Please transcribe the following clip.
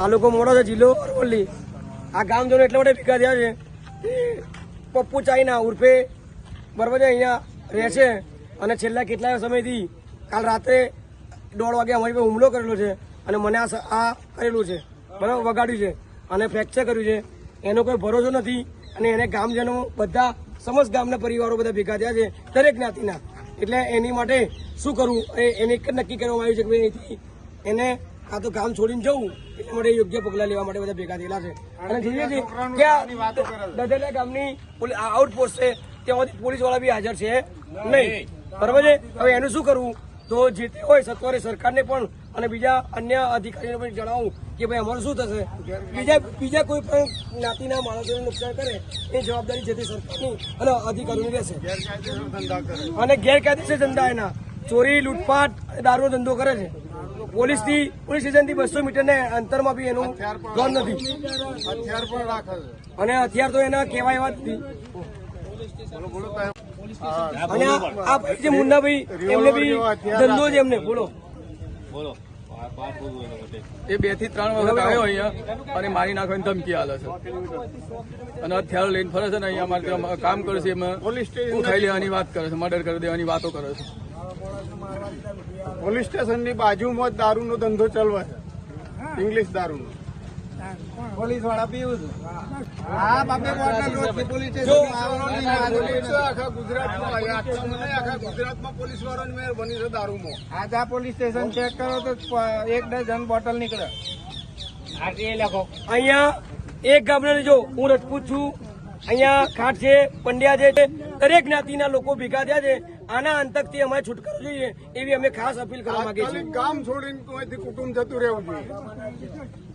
તાલુકો મોડો છે, જિલ્લો અરવલ્લી. આ ગામજનો એટલા માટે ભેગા થયા છે પપ્પુ ચાઈના ઉર્ફે બરોબર છે, અહીંયા રહે છે. અને છેલ્લા કેટલાય સમયથી કાલ રાત્રે દોઢ વાગે અમારી પર હુમલો કરેલો છે અને મને આ આ કરેલું છે. બરાબર, વગાડ્યું છે અને ફ્રેક્ચર કર્યું છે. એનો કોઈ ભરોસો નથી અને એને ગામજનો બધા, સમસ્ત ગામના પરિવારો બધા ભેગા થયા છે, દરેક જ્ઞાતિના. એટલે એની માટે શું કરવું એ એને એક નક્કી કરવામાં આવ્યું છે કે અહીંથી એને કાં તો ગામ છોડીને જવું. એટલા માટે યોગ્ય પગલાં લેવા માટે બધા ભેગા થયેલા છે. અને જોઈએ કે આ દધેલા ગામની આઉટપોસ્ટ છે ત્યાંથી પોલીસવાળા બી હાજર છે. નહીં. બરાબર છે? હવે એનું શું કરવું? તો જે તે હોય સત્વરે સરકારને પણ અને બીજા અન્ય અધિકારીઓને પણ જણાવું કે ભાઈ અમારું શું થશે? બીજા બીજા કોઈ પણ જ્ઞાતિના માણસોને નુકસાન કરે એ જવાબદારી જે તે સરકારની અને અધિકારીઓની રહેશે. અને ગેરકાયદેસર ધંધા એના. ચોરી લૂંટફાટ દારૂનો ધંધો કરે છે. પોલીસથી પોલીસ સ્ટેશનથી બસો મીટર ને અંતરમાં બી એનું ઘર નથી. હથિયાર પણ રાખે અને હથિયાર તો એના કહેવાય એવા જ નથી. બોલો બોલો? અને આ જે મુન્નાભાઈ એમને બી ધંધો છે એમને. બોલો. એ બેથી ત્રણ વખત આવ્યો અહીંયા અને મારી નાખવાની ધમકી આલે છે. અને હથિયાર લઈને ફરે છે ને અહીંયા મારે કામ કરે છે એમાં. પોલીસ સ્ટેશન ઉઠાઈ લેવાની વાત કરે છે મર્ડર કરી દેવાની વાતો કરે છે. પોલીસ સ્ટેશનની બાજુમાં જ દારૂનો ધંધો ચલવા છે ઇંગ્લિશ દારૂનો. પોલીસવાળા પીવું હા બાપે પોલીસ આખા ગુજરાતમાં આખા ગુજરાતમાં પોલીસ વાળાની મહેરબાની છે દારૂમાં. પોલીસ સ્ટેશન ચેક કરો તો એક ડઝન બોટલ નીકળે. અહીંયા એક ગામના જો હું રજપૂત છું. અહીંયા ખાટ છે પંડ્યા છે. દરેક જ્ઞાતિના લોકો ભેગા થયા છે. આના અંતકથી અમારે છુટકારો જોઈએ એવી અમે ખાસ અપીલ કરવા માંગીએ છીએ. કામ છોડીને કુટુંબ જતું રહેવું જોઈએ.